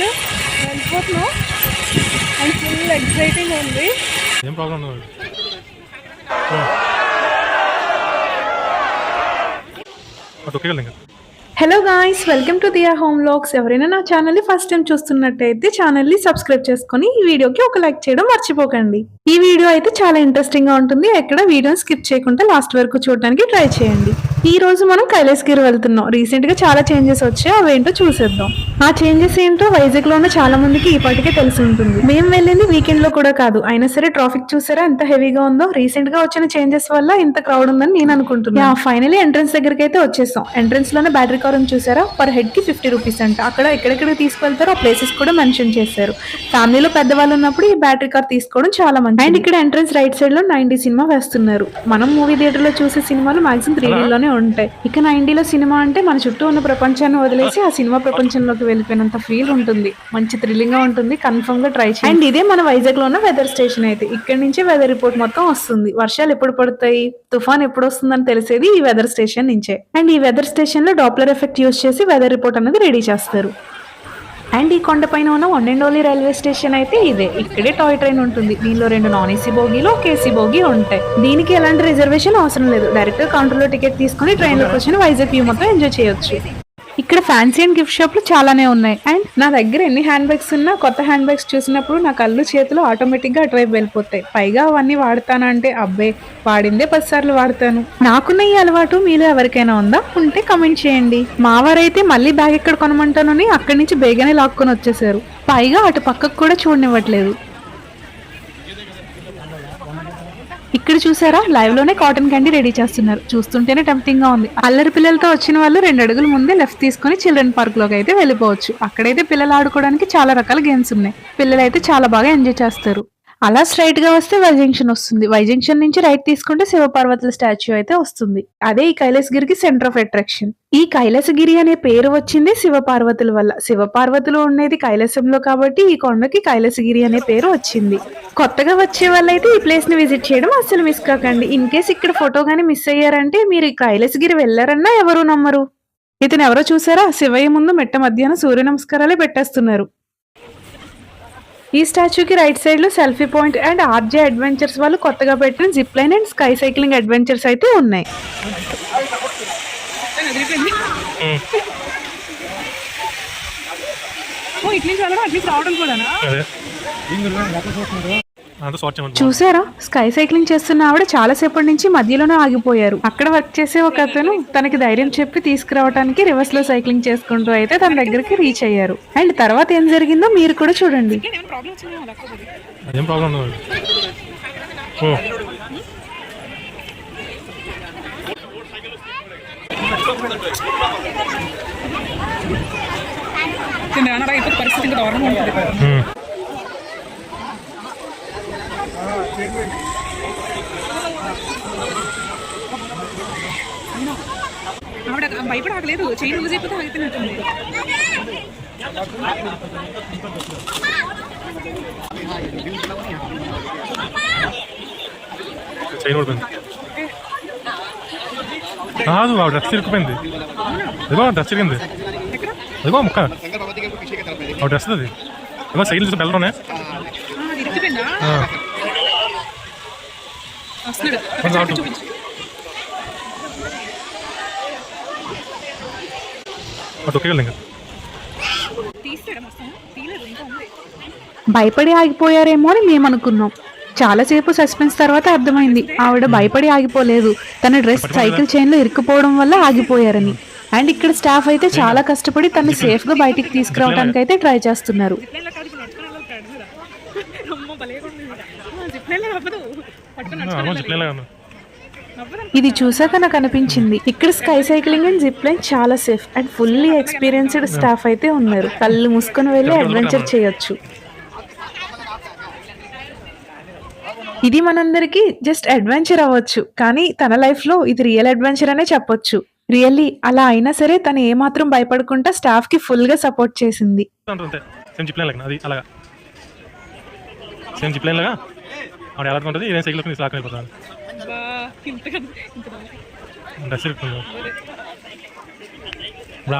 And వెళ్ళిపోతున్నాం. And full exciting ఉంది. ఏం ప్రాబ్లం ఉండదు అటు ఒకే ఇంకా. Hello guys welcome to Diya home vlogs ఎవరైనా నా ఛానల్ని ఫస్ట్ టైం చూస్తున్నట్టయితే ఛానల్ని సబ్స్క్రైబ్ చేసుకొని ఈ వీడియోకి ఒక లైక్ చేయడం మర్చిపోకండి. ఈ వీడియో అయితే చాలా ఇంట్రెస్టింగ్గా ఉంటుంది. ఎక్కడ వీడియోని స్కిప్ చేయకుండా లాస్ట్ వరకు చూడడానికి ట్రై చేయండి. ఈ రోజు మనం కైలాసగిరి వెళ్తున్నాం. రీసెంట్గా చాలా చేంజెస్ వచ్చాయి. అవేంటో చూసేద్దాం. ఆ చేంజెస్ ఏంటో వైజాగ్లో ఉన్న చాలా మందికి ఇప్పటికే తెలిసి ఉంటుంది. మేము వెళ్ళింది వీకెండ్లో కూడా కాదు. అయినా సరే ట్రాఫిక్ చూసారా? ఎంత హెవీగా ఉందో. రీసెంట్గా వచ్చిన చేంజెస్ వల్ల ఇంత క్రౌడ్ ఉందని నేను అనుకుంటున్నాను. ఫైనలీ ఎంట్రన్స్ దగ్గరికి అయితే వచ్చేసాం. ఎంట్రన్స్లోనే బ్యాటరీ కార్ ఉంది చూసారా? పర్ హెడ్కి ఫిఫ్టీ రూపీస్ అంట. అక్కడ ఎక్కడెక్కడ తీసుకెళ్తారో ఆ ప్లేసెస్ కూడా మెన్షన్ చేశారు. ఫ్యామిలీలో పెద్దవాళ్ళు ఉన్నప్పుడు ఈ బ్యాటరీ కార్ తీసుకోవడం చాలా మంచి అండ్ ఇక్కడ ఎంట్రన్స్ రైట్ సైడ్లో నైన్టీ సినిమా వేస్తున్నారు. మనం మూవీ థియేటర్లో చూసే సినిమాలు మాక్సిమం త్రీ లోనే ఉంటాయి. ఇక నైన్టీలో సినిమా అంటే మన చుట్టూ ఉన్న ప్రపంచాన్ని వదిలేసి ఆ సినిమా ప్రపంచంలోకి వెళ్ళిపోయినంత ఫీల్ ఉంటుంది. మంచి థ్రిల్లింగ్గా ఉంటుంది. కన్ఫర్మ్గా ట్రై చేయండి. అండ్ ఇదే మన వైజాగ్లో ఉన్న వెదర్ స్టేషన్ అయితే. ఇక్కడ నుంచి వెదర్ రిపోర్ట్ మొత్తం వస్తుంది. వర్షాలు ఎప్పుడు పడతాయి? తుఫాన్ ఎప్పుడు వస్తుందని తెలిసేది ఈ వెదర్ స్టేషన్ నుంచే. అండ్ ఈ వెదర్ స్టేషన్లో డాప్లర్ ఎఫెక్ట్ యూస్ చేసి వెదర్ రిపోర్ట్ అనేది రెడీ చేస్తారు. అండ్ ఈ కొండపైన ఉన్న ఒండెండోలి రైల్వే స్టేషన్ అయితే ఇదే. ఇక్కడే టాయ్ ట్రైన్ ఉంటుంది. దీనిలో రెండు నాన్ ఏసీ బోగీలు ఒక ఏసీ బోగి ఉంటాయి. దీనికి ఎలాంటి రిజర్వేషన్ అవసరం లేదు. డైరెక్ట్ కౌంటర్లో టికెట్ తీసుకుని ట్రైన్లోకి వచ్చిన వైజాగ్ వ్యూ మొత్తం ఎంజాయ్ చేయొచ్చు. ఇక్కడ ఫ్యాన్సీ అండ్ గిఫ్ట్ షాప్లు చాలానే ఉన్నాయి. అండ్ నా దగ్గర ఎన్ని హ్యాండ్ బ్యాగ్స్ ఉన్నా కొత్త హ్యాండ్ బ్యాగ్స్ చూసినప్పుడు నా కళ్ళు చేతులు ఆటోమేటిక్గా అటువైపు వెళ్ళిపోతాయి. పైగా అవన్నీ వాడతానంటే అబ్బే వాడిందే పది సార్లు వాడతాను. నాకున్న ఈ అలవాటు మీలో ఎవరికైనా ఉందా? ఉంటే కమెంట్ చేయండి. మావారైతే మళ్ళీ బ్యాగ్ ఎక్కడ కొనమంటానని అక్కడి నుంచి బేగానే లాక్కొని వచ్చేసారు. పైగా అటు పక్కకు కూడా చూడనివ్వట్లేదు. ఇక్కడ చూసారా? లైవ్లోనే కాటన్ క్యాండీ రెడీ చేస్తున్నారు. చూస్తుంటేనే టెంప్టింగ్గా ఉంది. అల్లరి పిల్లలతో వచ్చిన వాళ్ళు రెండు అడుగుల ముందే లెఫ్ట్ తీసుకుని చిల్డ్రన్ పార్క్లోకి అయితే వెళ్ళిపోవచ్చు. అక్కడైతే పిల్లలు ఆడుకోవడానికి చాలా రకాల గేమ్స్ ఉన్నాయి. పిల్లలు అయితే చాలా బాగా ఎంజాయ్ చేస్తారు. అలా స్ట్రైట్గా వస్తే వై జంక్షన్ వస్తుంది. వై జంక్షన్ నుంచి రైట్ తీసుకుంటే శివపార్వతుల స్టాచ్యూ అయితే వస్తుంది. అదే ఈ కైలాసగిరికి సెంటర్ ఆఫ్ అట్రాక్షన్ ఈ కైలాసగిరి అనే పేరు వచ్చింది శివపార్వతుల వల్ల. శివపార్వతులు ఉండేది కైలాసంలో కాబట్టి ఈ కొండకి కైలాసగిరి అనే పేరు వచ్చింది. కొత్తగా వచ్చే వాళ్ళైతే ఈ ప్లేస్ని విజిట్ చేయడం అస్సలు మిస్ కాకండి. ఇన్ కేస్ ఇక్కడ ఫోటో గానీ మిస్ అయ్యారంటే మీరు ఈ కైలాసగిరి వెళ్ళారన్నా ఎవరు నమ్మరు? ఇతను ఎవరో చూసారా? శివయ్య ముందు మెట్ట మధ్యాహ్నం సూర్య నమస్కారాలే పెట్టేస్తున్నారు. ఈ స్టాచ్యూకి రైట్ సైడ్లో selfie point and RJ adventures వాళ్ళు కొత్తగా పెట్టిన zip line and sky cycling adventures అయితే ఉన్నాయి. ఇటు నుంచి వెళ్ళడం అటు నుంచి రావడం కూడానా? చూసారా? స్కై సైక్లింగ్ చేస్తున్న ఆవిడ చాలా సేపటి నుంచి మధ్యలోనే ఆగిపోయారు. అక్కడ వర్క్ చేసే ఒక అతను తనకి ధైర్యం చెప్పి తీసుకురావడానికి రివర్స్లో సైక్లింగ్ చేసుకుంటూ అయితే తన దగ్గరికి రీచ్ అయ్యారు. అండ్ తర్వాత ఏం జరిగిందో మీరు కూడా చూడండి. పరిస్థితి ఇంకా దారుణంగా ఉంటుంది ఉమ్. ఆవిడ భయపడి ఆగలేదు. చైన్ లూజ్ అయిపోతే ఆగిపోయినట్టుంది. చైన్ కాదు ఆ డ్రెస్ తిరిగిపోయింది ఇదిగో డ్రెస్ తిరిగింది ఇదిగో ముక్క. ఆ డ్రెస్ అది. ఇదిగో సైకిల్ చూసి బెల్లలోనే ఇరిగిపోయిందా వస్తున్నాడు కొంచెం ఆగు. చూపించు అటు ఒకే ఇంకా తీస్తాడు మొత్తం తీయలేదు ఇంకా ఉంది భయపడి ఆగిపోయారేమో అని మేము అనుకున్నాం చాలాసేపు సస్పెన్స్ తర్వాత అర్థమైంది. ఆవిడ భయపడి ఆగిపోలేదు. తన డ్రెస్ సైకిల్ చైన్లో ఇరుక్కుపోవడం వల్ల ఆగిపోయారని. అండ్ ఇక్కడ స్టాఫ్ అయితే చాలా కష్టపడి తను సేఫ్గా బయటికి తీసుకురావడానికి అయితే ట్రై చేస్తున్నారు. ఇది చూసాక నాకు అనిపించింది. ఇక్కడ sky cycling and zip line చాలా safe and fully experienced staff అయితే ఉన్నారు. కళ్ళు మూసుకొని వెళ్ళి అడ్వెంచర్ చేయొచ్చు. ఇది మనందరికి జస్ట్ అడ్వెంచర్ అవ్వచ్చు. కానీ తన లైఫ్లో ఇది రియల్ అడ్వెంచర్ అనే చెప్పొచ్చు. రియల్లీ అలా అయినా సరే తను ఏమాత్రం భయపడకుండా స్టాఫ్కి ఫుల్గా సపోర్ట్ చేసింది. ఆవిడ ఎలా ఉంటుంది? ఇదే సైకిల్ తీసుకు లాక్ అయిపోతాను డ్రెస్ ఇప్పుడు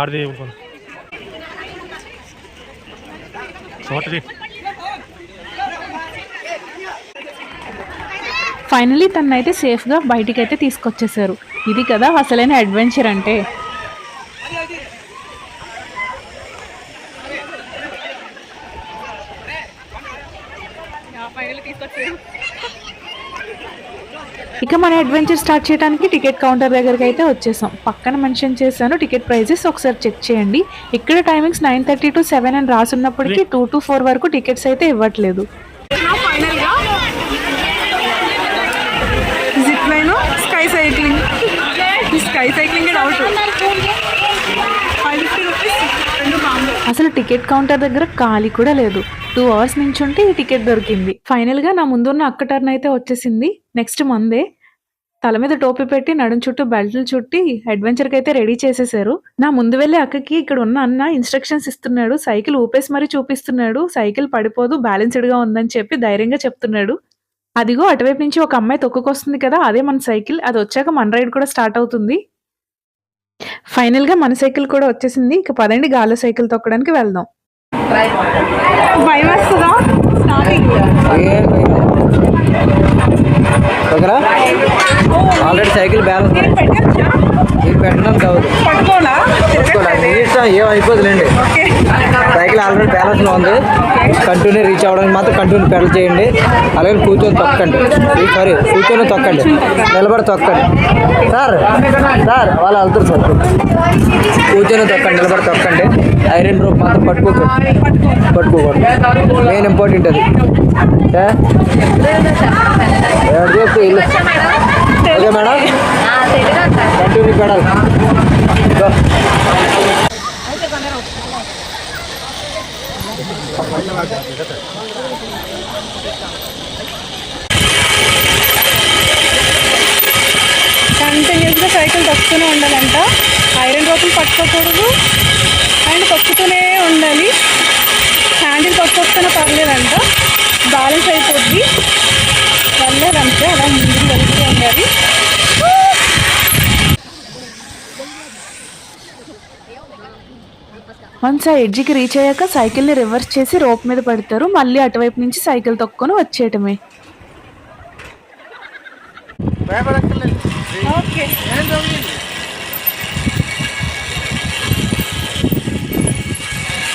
ఆడిది చేయి ఫైనలీ తనైతే సేఫ్గా బయటికి అయితే తీసుకొచ్చేసారు. ఇది కదా అసలైన అడ్వెంచర్ అంటే ఇక మన అడ్వెంచర్ స్టార్ట్ చేయడానికి టికెట్ కౌంటర్ దగ్గరికి అయితే వచ్చేసాం. పక్కన మెన్షన్ చేశాను టికెట్ ప్రైజెస్ ఒకసారి చెక్ చేయండి. ఇక్కడ timings nine thirty to seven అని రాసున్నప్పటికీ టూ టు ఫోర్ వరకు టికెట్స్ అయితే ఇవ్వట్లేదు. Zip line sky cycling sky doubt అసలు టికెట్ కౌంటర్ దగ్గర ఖాళీ కూడా లేదు. టూ అవర్స్ నుంచి ఉంటే ఈ టికెట్ దొరికింది. ఫైనల్గా నా ముందున్న అక్క టర్న్ అయితే వచ్చేసింది. నెక్స్ట్ మందే తల మీద టోపీ పెట్టి నడుం చుట్టూ బెల్ట్లు చుట్టి అడ్వెంచర్కి అయితే రెడీ చేసేసారు. నా ముందు వెళ్ళే అక్కకి ఇక్కడ ఉన్న అన్న ఇన్స్ట్రక్షన్స్ ఇస్తున్నాడు. సైకిల్ ఊపేసి మరీ చూపిస్తున్నాడు. సైకిల్ పడిపోదు బ్యాలెన్స్డ్గా ఉందని చెప్పి ధైర్యంగా చెప్తున్నాడు. అదిగో అటువైపు నుంచి ఒక అమ్మాయి తొక్కుకొస్తుంది కదా అదే మన సైకిల్. అది వచ్చాక మన రైడ్ కూడా స్టార్ట్ అవుతుంది. ఫైనల్గా మన సైకిల్ కూడా వచ్చేసింది. ఇక పదండి గాలి సైకిల్ తొక్కడానికి వెళ్దాం. భయం వస్తుందా? స్టార్టింగ్ ఓకేనా ఆల్రెడీ సైకిల్ బ్యాలెన్స్ పెట్టడం ఏం అయిపోతుందండి సైకిల్ ఆల్రెడీ బ్యాలెన్స్లో ఉంది కంటిన్యూ రీచ్ అవ్వడానికి మాత్రం కంటిన్యూ పెడల్ చేయండి. అలాగే కూర్చొని తొక్కండి. సారీ కూర్చొని తొక్కండి. నిలబడి తొక్కండి. సార్ సార్ వాళ్ళు వెళ్తారు సార్. కూర్చొని తొక్కండి నిలబడి తొక్కండి. ఐరన్ రూప్ మాత్రం పట్టుకోకండి పట్టుకోకూడదు. మెయిన్ ఇంపార్టెంట్ అది? ఎవరు ఓకే మేడం. దేవుని పెడాలి కంటిన్యూస్గా సైకిల్ తొక్కుతూనే ఉండాలంట. ఐరన్ రోపులు పట్టుకోకూడదు. అండ్ తొక్కుతూనే ఉండాలి. హ్యాండిల్ పట్టుకొస్తేనే పర్లేదంట. బ్యాలెన్స్ అయిపోద్ది. పర్లేదంటే అలా ముందుకు వెళ్తూ ఉండాలి. వన్స్ ఆ ఎడ్జికి రీచ్ అయ్యాక సైకిల్ని రివర్స్ చేసి రోప్ మీద పడతారు. మళ్ళీ అటువైపు నుంచి సైకిల్ తొక్కుని వచ్చేయటమే. ఓకే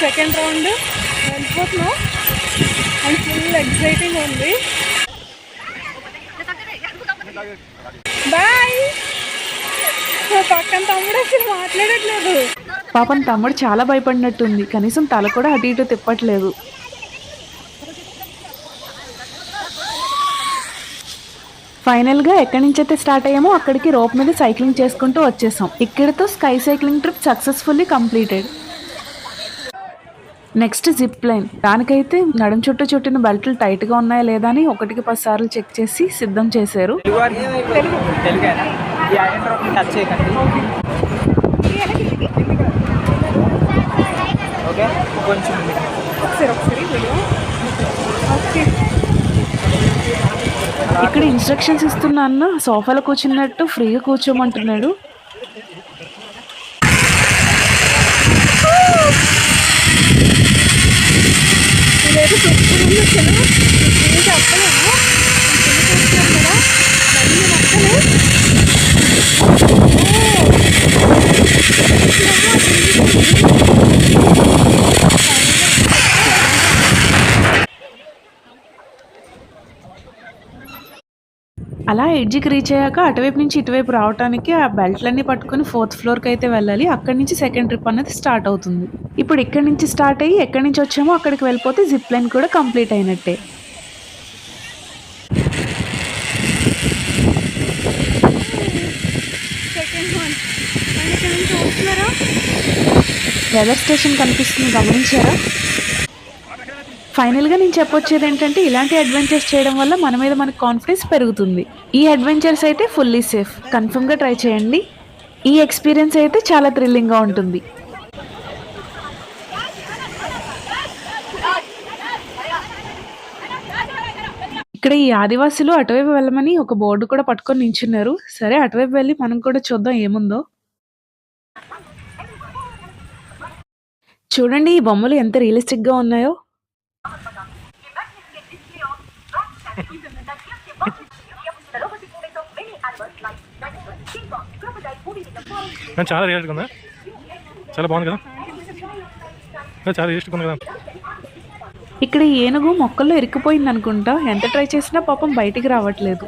సెకండ్ రౌండ్ వెళ్ళిపోతున్నాం అండ్ ఫుల్ ఎక్సైటింగ్ ఉంది బాయ్ పక్కన తమ్ముడు అసలు మాట్లాడట్లేదు. పాపం తమ్ముడు చాలా భయపడినట్టుంది కనీసం తల కూడా అటు ఇటు తిప్పట్లేదు ఫైనల్గా ఎక్కడి నుంచి అయితే స్టార్ట్ అయ్యామో అక్కడికి రోప్ మీద సైక్లింగ్ చేసుకుంటూ వచ్చేసాం ఇక్కడితో sky cycling trip successfully completed next zip line దానికైతే నడుం చుట్టూ చుట్టిన బెల్ట్లు టైట్గా ఉన్నాయా లేదా అని ఒకటికి పది సార్లు చెక్ చేసి సిద్ధం చేశారు తెలుగేనా ఈ ఐరన్ రాక్ టచ్ చేయకండి ఓకే కొంచెం ఒకసారి ఒకసారి వీడియో ఓకే. ఇక్కడ ఇన్స్ట్రక్షన్స్ ఇస్తున్న అన్న సోఫాలో కూర్చున్నట్టు ఫ్రీగా కూర్చోమంటున్నాడు. చెప్పలేము కింద కూర్చున్నాం కదా మళ్ళీ మొక్కలు అలా ఎడ్జికి రీచ్ అయ్యాక అటువైపు నుంచి ఇటువైపు రావడానికి ఆ బెల్ట్లన్నీ పట్టుకొని ఫోర్త్ ఫ్లోర్కి అయితే వెళ్ళాలి. అక్కడి నుంచి సెకండ్ ట్రిప్ అనేది స్టార్ట్ అవుతుంది. ఇప్పుడు ఇక్కడి నుంచి స్టార్ట్ అయ్యి ఎక్కడి నుంచి వచ్చామో అక్కడికి వెళ్ళిపోతే జిప్ లైన్ కూడా కంప్లీట్ అయినట్టే. వెదర్ స్టేషన్ కనిపిస్తుంది. గమనించారా? ఫైనల్గా నేను చెప్పొచ్చేది ఏంటంటే ఇలాంటి అడ్వెంచర్స్ చేయడం వల్ల మన మీద మనకు కాన్ఫిడెన్స్ పెరుగుతుంది. ఈ అడ్వెంచర్స్ అయితే ఫుల్లీ సేఫ్ కన్ఫర్మ్గా ట్రై చేయండి. ఈ ఎక్స్పీరియన్స్ అయితే చాలా థ్రిల్లింగ్గా ఉంటుంది. ఇక్కడ ఈ ఆదివాసులు అటువైపు వెళ్ళమని ఒక బోర్డు కూడా పట్టుకొని నించున్నారు. సరే అటువైపు వెళ్ళి మనం కూడా చూద్దాం ఏముందో. చూడండి ఈ బొమ్మలు ఎంత రియలిస్టిక్గా ఉన్నాయో. కానీ చాలా రియల్గా ఉందా చాలా బాగుంది కదా? చాలా రియలిస్టిక్ ఉంది కదా? ఇక్కడ ఏనుగు మొక్కల్లో ఇరికిపోయింది అనుకుంటా. ఎంత ట్రై చేసినా పాపం బయటికి రావట్లేదు.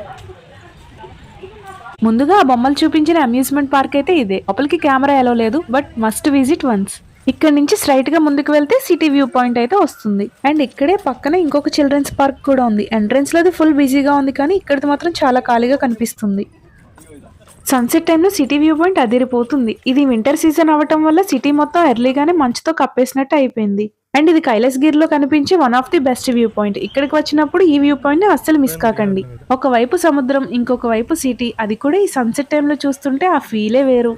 ముందుగా ఆ బొమ్మలు చూపించిన అమ్యూజ్మెంట్ పార్క్ అయితే ఇదే. లోపలికి కెమెరా ఎలా లేదు బట్ మస్ట్ విజిట్ వన్స్ ఇక్కడ నుంచి స్ట్రైట్గా ముందుకు వెళ్తే సిటీ వ్యూ పాయింట్ అయితే వస్తుంది. అండ్ ఇక్కడే పక్కన ఇంకొక చిల్డ్రన్స్ పార్క్ కూడా ఉంది. ఎంట్రన్స్ లోది ఫుల్ బిజీగా ఉంది కానీ ఇక్కడది మాత్రం చాలా ఖాళీగా కనిపిస్తుంది. సన్సెట్ టైంలో సిటీ వ్యూ పాయింట్ అదిరిపోతుంది. ఇది వింటర్ సీజన్ అవ్వటం వల్ల సిటీ మొత్తం ఎర్లీగానే మంచుతో కప్పేసినట్టు అయిపోయింది. అండ్ ఇది కైలాసగిరిలో కనిపించే one of the best view point ఇక్కడికి వచ్చినప్పుడు ఈ వ్యూ పాయింట్ని అస్సలు మిస్ కాకండి. ఒకవైపు సముద్రం ఇంకొక వైపు సిటీ అది కూడా ఈ సన్సెట్ టైంలో చూస్తుంటే ఆ ఫీలే వేరు.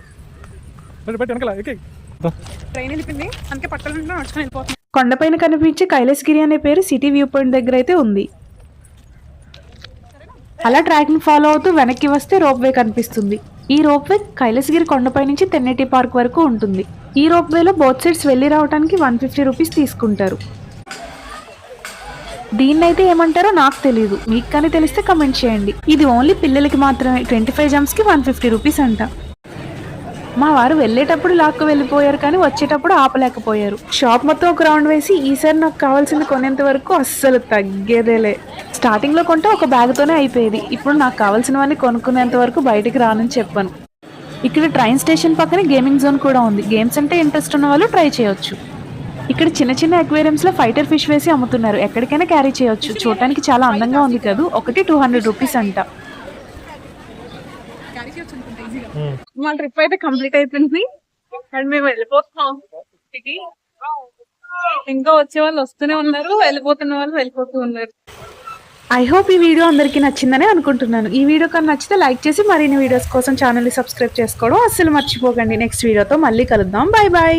ట్రైన్ వెళ్ళిపోయింది. అందుకే నడుచుకొని కొండపైన కనిపించే కైలాసగిరి అనే పేరు సిటీ వ్యూ పాయింట్ దగ్గర అయితే ఉంది. అలా ట్రాక్ని ఫాలో అవుతూ వెనక్కి వస్తే రోప్ వే కనిపిస్తుంది. ఈ రోప్ వే కైలాసగిరి కొండపై నుంచి తెన్నెటి పార్క్ వరకు ఉంటుంది. ఈ రోప్ వేలో బోత్ సైడ్స్ వెళ్ళి రావడానికి వన్ ఫిఫ్టీ రూపీస్ తీసుకుంటారు. దీన్నైతే ఏమంటారో నాకు తెలియదు మీకు కానీ తెలిస్తే కమెంట్ చేయండి. ఇది ఓన్లీ పిల్లలకి మాత్రమే. ట్వంటీ ఫైవ్ జమ్స్కి వన్ ఫిఫ్టీ రూపీస్ అంట. మా వారు వెళ్ళేటప్పుడు లాక్కు వెళ్ళిపోయారు కానీ వచ్చేటప్పుడు ఆపలేకపోయారు. షాప్ మొత్తం ఒక రౌండ్ వేసి ఈసారి నాకు కావాల్సింది కొనేంత వరకు అస్సలు తగ్గేదేలే. స్టార్టింగ్లో కొంటే ఒక బ్యాగ్తోనే అయిపోయేది. ఇప్పుడు నాకు కావాల్సినవన్నీ కొనుక్కునేంత వరకు బయటికి రానని చెప్పాను. ఇక్కడ ట్రైన్ స్టేషన్ పక్కనే గేమింగ్ జోన్ కూడా ఉంది. గేమ్స్ అంటే ఇంట్రెస్ట్ ఉన్న వాళ్ళు ట్రై చేయొచ్చు. ఇక్కడ చిన్న చిన్న aquariums లో ఫైటర్ ఫిష్ వేసి అమ్ముతున్నారు. ఎక్కడికైనా క్యారీ చేయొచ్చు. చూడటానికి చాలా అందంగా ఉంది కదా. ఒకటి టూ హండ్రెడ్ రూపీస్ అంట క్యారీ చేయొచ్చు అనుకుంటా ఈజీగా ఉమ్. మా ట్రిప్ అయితే కంప్లీట్ అయిపోయింది. అండ్ మేము వెళ్ళిపోతున్నాం. ఇంకా వచ్చే వాళ్ళు వస్తూనే ఉన్నారు. వెళ్ళిపోతున్న వాళ్ళు వెళ్ళిపోతూ ఉన్నారు. ఐ హోప్ ఈ వీడియో అందరికీ నచ్చిందని అనుకుంటున్నాను. ఈ వీడియో కన్నా నచ్చితే లైక్ చేసి మరిన్ని వీడియోస్ కోసం ఛానల్ని సబ్స్క్రైబ్ చేసుకోవడం అస్సలు మర్చిపోకండి. నెక్స్ట్ వీడియోతో మళ్ళీ కలుద్దాం. Bye bye